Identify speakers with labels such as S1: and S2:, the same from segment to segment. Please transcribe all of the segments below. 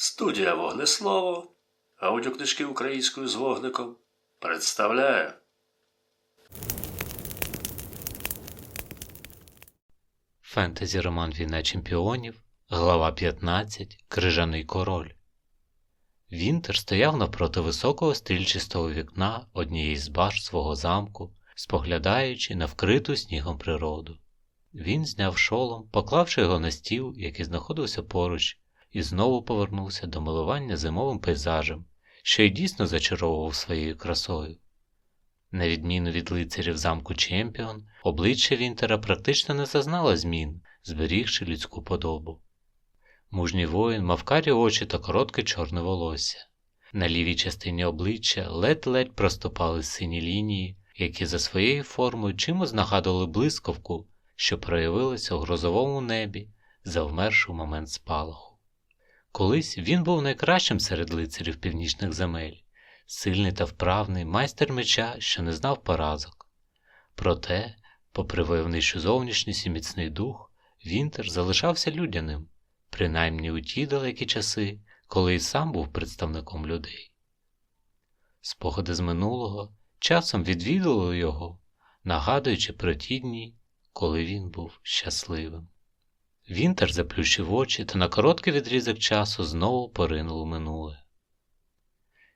S1: Студія Вогнеслово, аудіокнижки українською з вогником представляє
S2: Фентезі роман Війна чемпіонів, глава 15 Крижаний король. Вінтер стояв навпроти високого стрільчистого вікна однієї з баш свого замку, споглядаючи на вкриту снігом природу. Він зняв шолом, поклавши його на стіл, який знаходився поруч, і знову повернувся до милування зимовим пейзажем, що й дійсно зачаровував своєю красою. На відміну від лицарів замку Чемпіон, обличчя Вінтера практично не зазнало змін, зберігши людську подобу. Мужній воїн мав карі очі та коротке чорне волосся. На лівій частині обличчя ледь-ледь проступали сині лінії, які за своєю формою чимось нагадували блискавку, що проявилася у грозовому небі, завмерши в момент спалаху. Колись він був найкращим серед лицарів північних земель, сильний та вправний майстер меча, що не знав поразок. Проте, попри войовничу зовнішність і міцний дух, Вінтер залишався людяним, принаймні у ті далекі часи, коли і сам був представником людей. Спогади з минулого часом відвідували його, нагадуючи про ті дні, коли він був щасливим. Вінтер заплющив очі та на короткий відрізок часу знову поринув у минуле.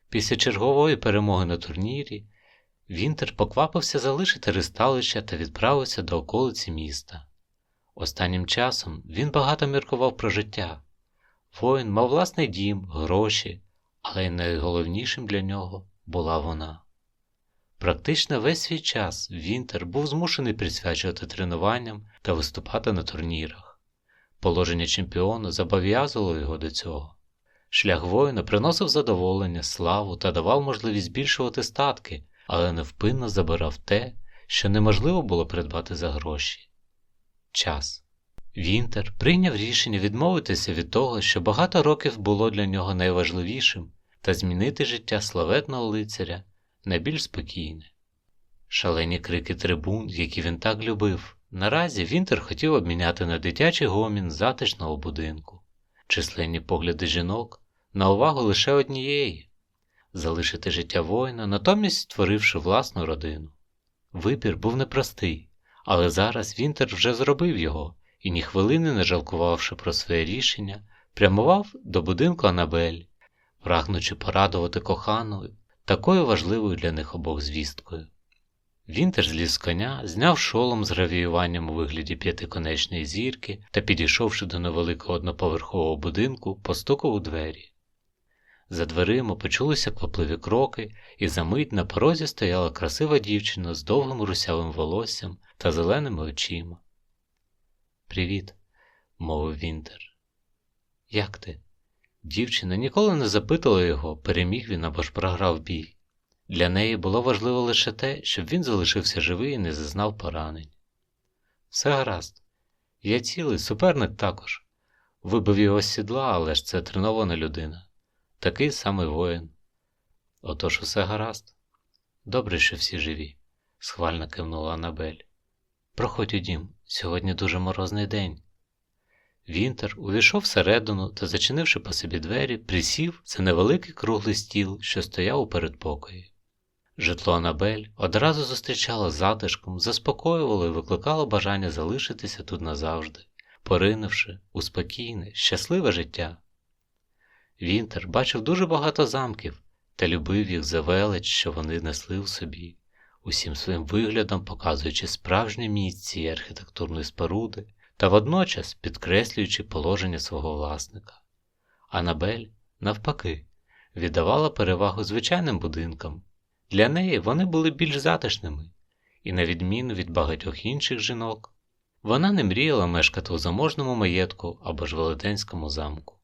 S2: Після чергової перемоги на турнірі Вінтер поквапився залишити ристалища та відправився до околиці міста. Останнім часом він багато міркував про життя. Воїн мав власний дім, гроші, але й найголовнішим для нього була вона. Практично весь свій час Вінтер був змушений присвячувати тренуванням та виступати на турнірах. Положення чемпіона зобов'язувало його до цього. Шлях воїна приносив задоволення, славу та давав можливість збільшувати статки, але невпинно забирав те, що неможливо було придбати за гроші. Час. Вінтер прийняв рішення відмовитися від того, що багато років було для нього найважливішим, та змінити життя славетного лицаря на більш спокійне. Шалені крики трибун, які він так любив, наразі Вінтер хотів обміняти на дитячий гомін затишного будинку, численні погляди жінок на увагу лише однієї залишити життя воїна, натомість створивши власну родину. Вибір був непростий, але зараз Вінтер вже зробив його і, ні хвилини не жалкувавши про своє рішення, прямував до будинку Анабель, прагнучи порадувати кохану такою важливою для них обох звісткою. Вінтер зліз з коня, зняв шолом з гравіюванням у вигляді п'ятиконечної зірки та, підійшовши до невеликого одноповерхового будинку, постукав у двері. За дверима почулися квапливі кроки, і за мить на порозі стояла красива дівчина з довгим русявим волоссям та зеленими очима. Привіт, мовив Вінтер. Як ти? Дівчина ніколи не запитала його, переміг він або ж програв бій. Для неї було важливо лише те, щоб він залишився живий і не зазнав поранень. Все гаразд. Я цілий, суперник також. Вибив його з сідла, але ж це тренована людина. Такий самий воїн. Отож усе гаразд. Добре, що всі живі, схвально кивнула Анабель. Проходь у дім, сьогодні дуже морозний день. Вінтер увійшов всередину та, зачинивши по собі двері, присів за невеликий круглий стіл, що стояв у передпокої. Житло Анабель одразу зустрічало затишком, заспокоювало і викликало бажання залишитися тут назавжди, поринувши у спокійне, щасливе життя. Вінтер бачив дуже багато замків та любив їх за велич, що вони несли в собі, усім своїм виглядом показуючи справжнє місць цієї архітектурної споруди та водночас підкреслюючи положення свого власника. Анабель, навпаки, віддавала перевагу звичайним будинкам. Для неї вони були більш затишними, і, на відміну від багатьох інших жінок, вона не мріяла мешкати у заможному маєтку або ж велетенському замку.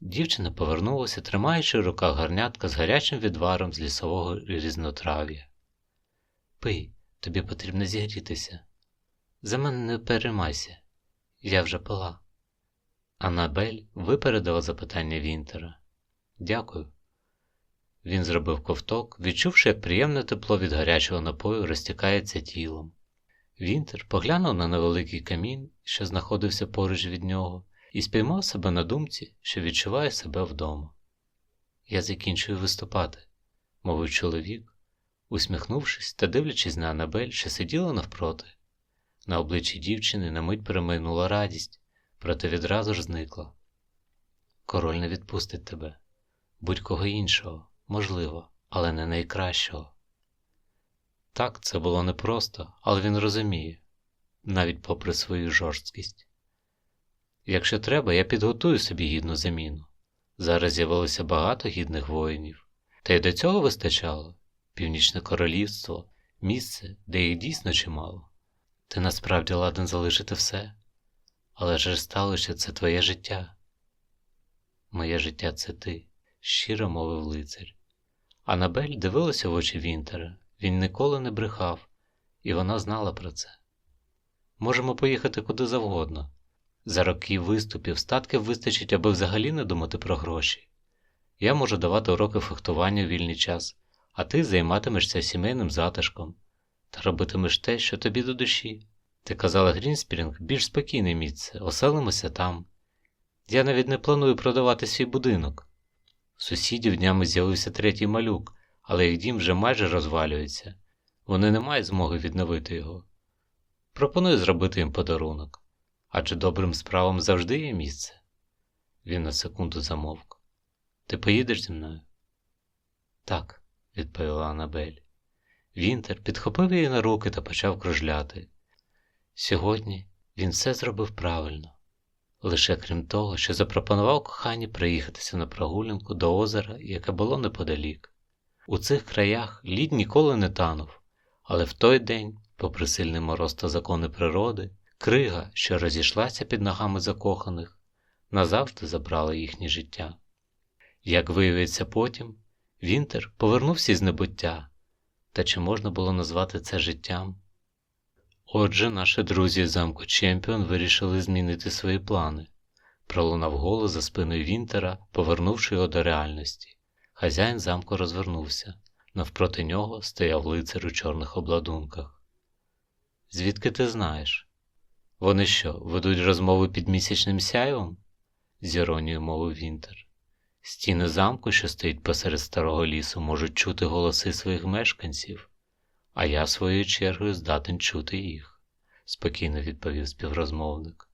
S2: Дівчина повернулася, тримаючи в руках гарнятка з гарячим відваром з лісового різнотрав'я. Пий, тобі потрібно зігрітися. За мене не переймайся, я вже пила. Анабель випередила запитання Вінтера. Дякую. Він зробив ковток, відчувши, як приємне тепло від гарячого напою розтікається тілом. Вінтер поглянув на невеликий камін, що знаходився поруч від нього, і спіймав себе на думці, що відчуває себе вдома. Я закінчую виступати, мовив чоловік, усміхнувшись та дивлячись на Анабель, що сиділа навпроти. На обличчі дівчини на мить переминула радість, проте відразу ж зникла. Король не відпустить тебе, будь-кого іншого, можливо, але не найкращого. Так, це було непросто, але він розуміє, навіть попри свою жорсткість. Якщо треба, я підготую собі гідну заміну. Зараз з'явилося багато гідних воїнів, та й до цього вистачало північне королівство, місце, де їх дійсно чимало. Ти насправді ладен залишити все, але ж сталося це твоє життя. Моє життя це ти, щиро мовив лицар. Анабель дивилася в очі Вінтера, він ніколи не брехав, і вона знала про це. Можемо поїхати куди завгодно. За роки виступів статків вистачить, аби взагалі не думати про гроші. Я можу давати уроки фехтування у вільний час, а ти займатимешся сімейним затишком та робитимеш те, що тобі до душі. Ти казала Грінспірінг більш спокійне місце, оселимося там. Я навіть не планую продавати свій будинок. Сусідів днями з'явився третій малюк, але їх дім вже майже розвалюється. Вони не мають змоги відновити його. Пропоную зробити їм подарунок, адже добрим справам завжди є місце. Він на секунду замовк. Ти поїдеш зі мною? Так, відповіла Анабель. Вінтер підхопив її на руки та почав кружляти. Сьогодні він все зробив правильно, лише крім того, що запропонував коханні приїхатися на прогулянку до озера, яке було неподалік. У цих краях лід ніколи не танув, але в той день, попри сильний мороз та закони природи, крига, що розійшлася під ногами закоханих, назавжди забрала їхнє життя. Як виявиться потім, Вінтер повернувся із небуття, та чи можна було назвати це життям? Отже, наші друзі замку Чемпіон вирішили змінити свої плани. Пролунав голос за спиною Вінтера, повернувши його до реальності. Хазяїн замку розвернувся. Навпроти нього стояв лицар у чорних обладунках. Звідки ти знаєш? Вони що, ведуть розмови під місячним сяйвом? з іронією мовив Вінтер. Стіни замку, що стоїть посеред старого лісу, можуть чути голоси своїх мешканців, а я своєю чергою здатен чути їх, спокійно відповів співрозмовник.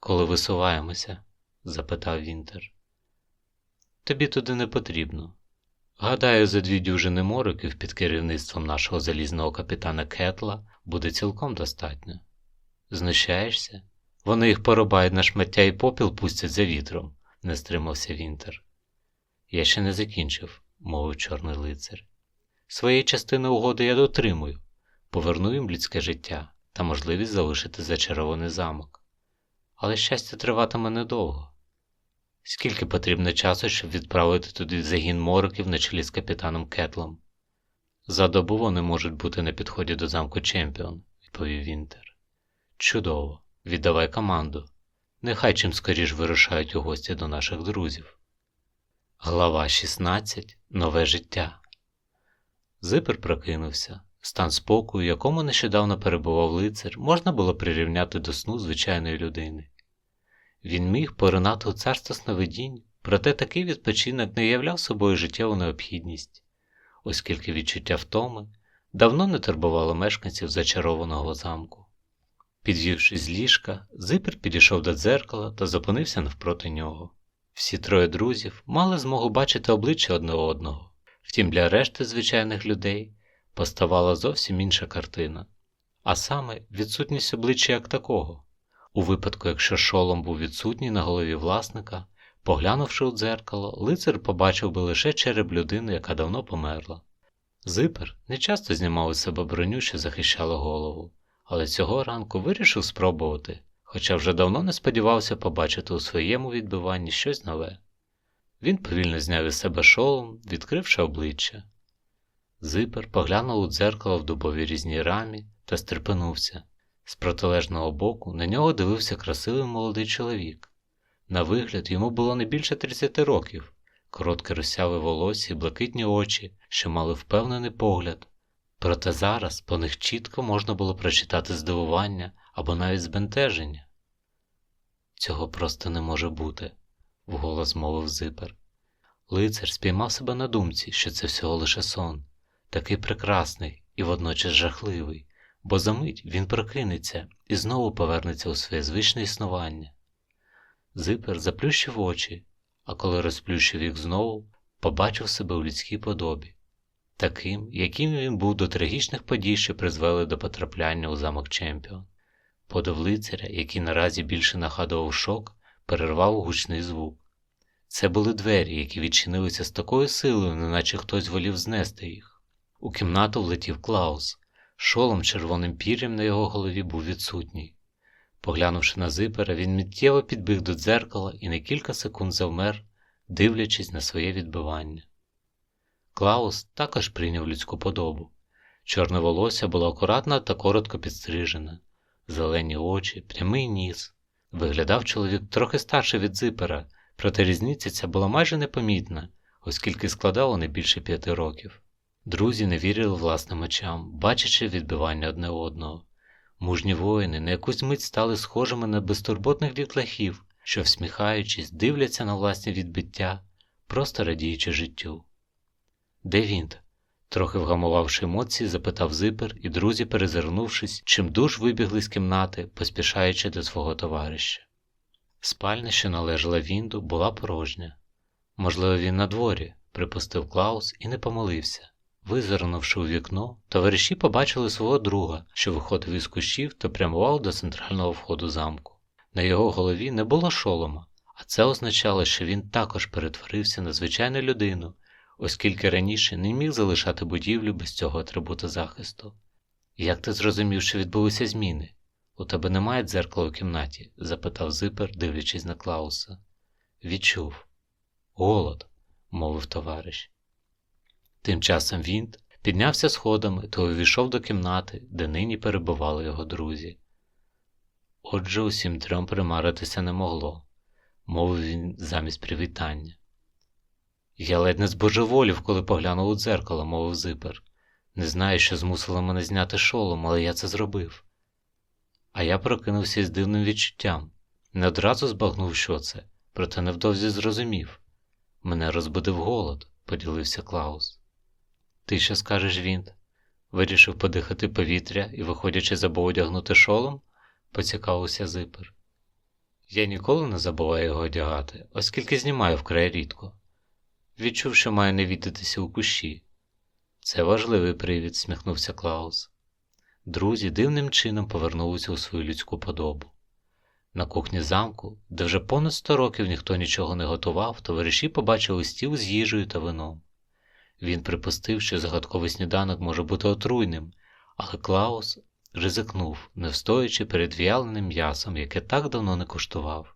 S2: Коли висуваємося? запитав Вінтер. Тобі туди не потрібно. Гадаю, за дві дюжини мориків під керівництвом нашого залізного капітана Кетла буде цілком достатньо. Знущаєшся? Вони їх порубають на шмаття і попіл пустять за вітром, не стримався Вінтер. Я ще не закінчив, мовив чорний лицар. Своєї частини угоди я дотримую, поверну їм людське життя та можливість залишити зачарований замок. Але щастя триватиме недовго. Скільки потрібно часу, щоб відправити туди загін мороків на чолі з капітаном Кетлом? За добу вони можуть бути на підході до замку Чемпіон, відповів Вінтер. Чудово, віддавай команду. Нехай чим скоріш вирушають у гості до наших друзів. Глава 16. Нове життя. Зипер прокинувся. Стан спокою, якому нещодавно перебував лицар, можна було прирівняти до сну звичайної людини. Він міг поринати у царство сновидінь, проте такий відпочинок не являв собою життєву необхідність, оскільки відчуття втоми давно не турбувало мешканців зачарованого замку. Підвівшись з ліжка, Зипер підійшов до дзеркала та зупинився навпроти нього. Всі троє друзів мали змогу бачити обличчя одне одного, втім для решти звичайних людей поставала зовсім інша картина, а саме відсутність обличчя як такого. У випадку, якщо шолом був відсутній на голові власника, поглянувши у дзеркало, лицар побачив би лише череп людини, яка давно померла. Зипер не часто знімав із себе броню, що захищала голову, але цього ранку вирішив спробувати, хоча вже давно не сподівався побачити у своєму відбиванні щось нове. Він повільно зняв із себе шолом, відкривши обличчя. Зипер поглянув у дзеркало в дубовій різній рамі та стрепенувся. З протилежного боку на нього дивився красивий молодий чоловік. На вигляд йому було не більше 30 років, коротке розсяве волосся і блакитні очі, що мали впевнений погляд. Проте зараз по них чітко можна було прочитати здивування або навіть збентеження. Цього просто не може бути, вголос мовив зипер. Лицар спіймав себе на думці, що це всього лише сон, такий прекрасний і водночас жахливий, бо за мить він прокинеться і знову повернеться у своє звичне існування. Зипер заплющив очі, а коли розплющив їх знову, побачив себе у людській подобі, таким, яким він був до трагічних подій, що призвели до потрапляння у замок Чемпіон. Подив лицаря, який наразі більше нагадував шок, перервав гучний звук. Це були двері, які відчинилися з такою силою, неначе хтось волів знести їх. У кімнату влетів Клаус. Шолом червоним пір'ям на його голові був відсутній. Поглянувши на зипера, він миттєво підбіг до дзеркала і на кілька секунд завмер, дивлячись на своє відбивання. Клаус також прийняв людську подобу. Чорне волосся було акуратно та коротко підстрижене, зелені очі, прямий ніс. Виглядав чоловік трохи старший від зипера, проте різниця ця була майже непомітна, оскільки складало не більше п'яти років. Друзі не вірили власним очам, бачачи відбивання одне одного. Мужні воїни на якусь мить стали схожими на безтурботних дітлахів, що, всміхаючись, дивляться на власні відбиття, просто радіючи життю. Де він? Трохи вгамувавши емоції, запитав зипер, і друзі, перезирнувшись, чимдуж вибігли з кімнати, поспішаючи до свого товариша. Спальня, що належала Вінду, була порожня. Можливо, він на дворі, припустив Клаус і не помолився. Визирнувши у вікно, товариші побачили свого друга, що виходив із кущів та прямував до центрального входу замку. На його голові не було шолома, а це означало, що він також перетворився на звичайну людину, оскільки раніше не міг залишати будівлю без цього атрибута захисту. Як ти зрозумів, що відбулися зміни? У тебе немає дзеркала у кімнаті? запитав зипер, дивлячись на Клауса. Відчув. Голод, мовив товариш. Тим часом він піднявся сходами та увійшов до кімнати, де нині перебували його друзі. Отже, усім трьом примаритися не могло, мовив він замість привітання. Я ледь не збожеволів, коли поглянув у дзеркало, мовив зипер. Не знаю, що змусило мене зняти шолом, але я це зробив. А я прокинувся із дивним відчуттям, не одразу збагнув, що це, проте невдовзі зрозумів. Мене розбудив голод, поділився Клаус. Ти що скажеш він? Вирішив подихати повітря і, виходячи, забув одягнути шолом, поцікавився зипер. Я ніколи не забуваю його одягати, оскільки знімаю вкрай рідко. Відчув, що маю не віддатися у кущі. Це важливий привід, сміхнувся Клаус. Друзі дивним чином повернулися у свою людську подобу. На кухні замку, де вже понад сто років ніхто нічого не готував, товариші побачили стіл з їжею та вином. Він припустив, що загадковий сніданок може бути отруйним, але Клаус ризикнув, не встоячи перед в'яленим м'ясом, яке так давно не куштував.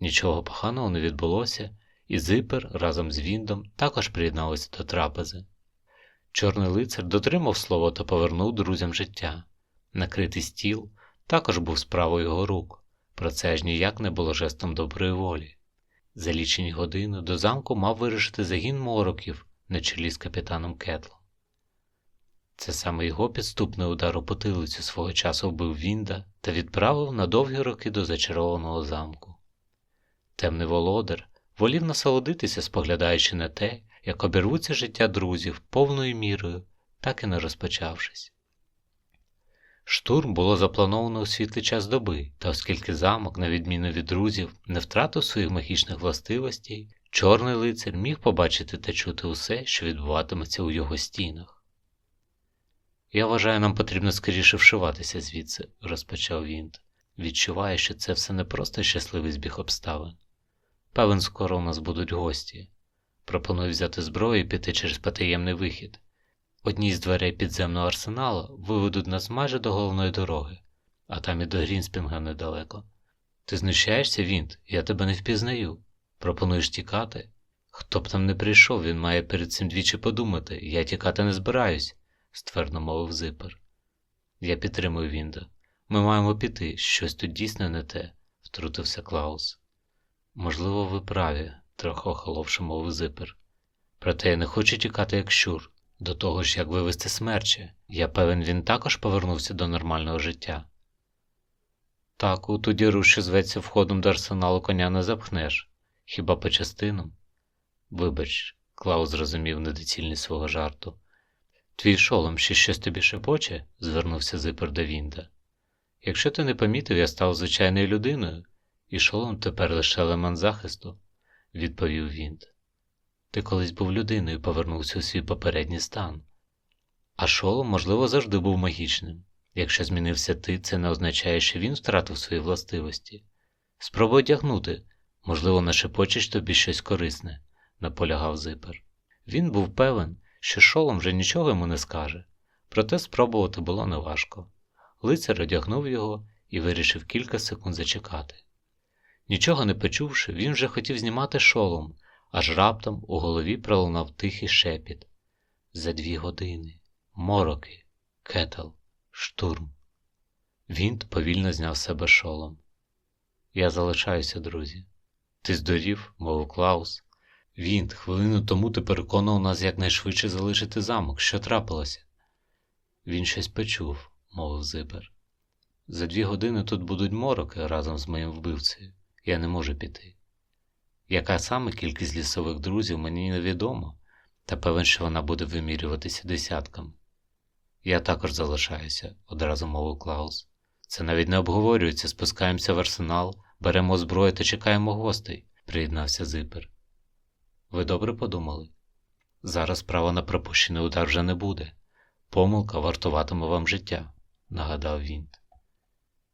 S2: Нічого поганого не відбулося, і зипер разом з Віндом також приєдналися до трапези. Чорний лицар дотримав слово та повернув друзям життя. Накритий стіл також був справою його рук, про це аж ніяк не було жестом доброї волі. За лічені години до замку мав вирішити загін мороків на чолі з капітаном Кетлом. Це саме його підступний удар у потилицю свого часу вбив Вінда та відправив на довгі роки до зачарованого замку. Темний володар волів насолодитися, споглядаючи на те, як обірвуться життя друзів повною мірою, так і не розпочавшись. Штурм було заплановано у світлий час доби, та оскільки замок, на відміну від друзів, не втратив своїх магічних властивостей, чорний лицар міг побачити та чути усе, що відбуватиметься у його стінах. Я вважаю, нам потрібно скоріше вшиватися звідси, розпочав він. Відчуваю, що це все не просто щасливий збіг обставин. Певен, скоро у нас будуть гості. Пропоную взяти зброю і піти через потаємний вихід. Одні з дверей підземного арсеналу виведуть нас майже до головної дороги, а там і до Грінспінга недалеко. Ти знущаєшся, Вінт, я тебе не впізнаю. Пропонуєш тікати? Хто б там не прийшов, він має перед цим двічі подумати, я тікати не збираюсь, ствердно мовив зипер. Я підтримую Вінда. Ми маємо піти, щось тут дійсно не те, втрутився Клаус. Можливо, ви праві, трохи охоловши мовив зипер. Проте я не хочу тікати, як щур. До того ж, як вивести смерче, я певен, він також повернувся до нормального життя. Так, у ту діру, що зветься входом до арсеналу коня не запхнеш, хіба по частинам? Вибач, Клаус зрозумів недоцільність свого жарту. Твій шолом ще щось тобі шепоче? звернувся зипер до Вінда. Якщо ти не помітив, я став звичайною людиною, і шолом тепер лише елемент захисту, відповів Вінд. Ти колись був людиною і повернувся у свій попередній стан. А шолом, можливо, завжди був магічним. Якщо змінився ти, це не означає, що він втратив свої властивості. Спробуй одягнути, можливо, нашепочеш тобі щось корисне, наполягав зипер. Він був певен, що шолом вже нічого йому не скаже, проте спробувати було неважко. Лицар одягнув його і вирішив кілька секунд зачекати. Нічого не почувши, він вже хотів знімати шолом, аж раптом у голові пролунав тихий шепіт. За дві години. Мороки, кетл, штурм. Він повільно зняв себе шолом. Я залишаюся, друзі. Ти здурів, мовив Клаус. Він, хвилину тому ти переконував нас якнайшвидше залишити замок. Що трапилося? Він щось почув, мовив Зибер. За дві години тут будуть мороки разом з моїм вбивцею. Я не можу піти. Яка саме кількість лісових друзів мені невідомо, та певен, що вона буде вимірюватися десятками. Я також залишаюся, одразу мовив Клаус. Це навіть не обговорюється, спускаємося в арсенал, беремо зброю та чекаємо гостей, приєднався Зипер. Ви добре подумали? Зараз права на пропущений удар вже не буде. Помилка вартуватиме вам життя, нагадав він.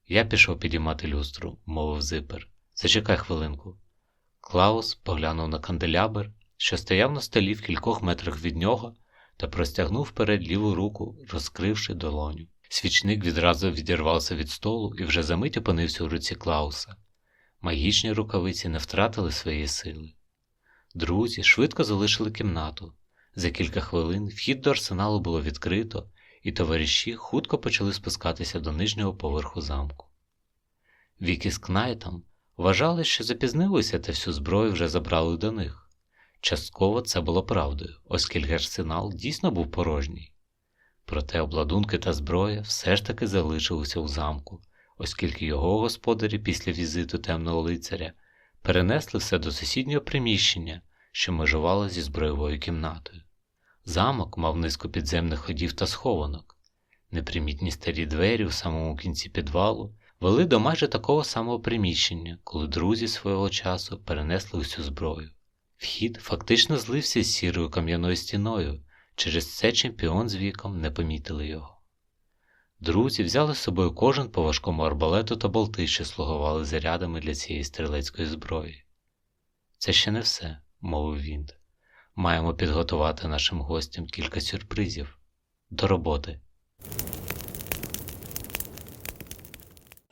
S2: Я пішов підіймати люстру, мовив Зипер. Зачекай хвилинку. Клаус поглянув на канделябр, що стояв на столі в кількох метрах від нього, та простягнув вперед ліву руку, розкривши долоню. Свічник відразу відірвався від столу і вже за мить опинився у руці Клауса. Магічні рукавиці не втратили своєї сили. Друзі швидко залишили кімнату. За кілька хвилин вхід до арсеналу було відкрито, і товариші хутко почали спускатися до нижнього поверху замку. Вікі з Кнайтом вважали, що запізнилися та всю зброю вже забрали до них. Частково це було правдою, оскільки арсенал дійсно був порожній. Проте обладунки та зброя все ж таки залишилися у замку, оскільки його господарі після візиту темного лицаря перенесли все до сусіднього приміщення, що межувало зі збройовою кімнатою. Замок мав низку підземних ходів та схованок. Непримітні старі двері у самому кінці підвалу вели до майже такого самого приміщення, коли друзі свого часу перенесли усю зброю. Вхід фактично злився з сірою кам'яною стіною, через це чемпіон з віком не помітили його. Друзі взяли з собою кожен по важкому арбалету та болти, що слугували зарядами для цієї стрілецької зброї. Це ще не все, мовив він. Маємо підготувати нашим гостям кілька сюрпризів. До роботи.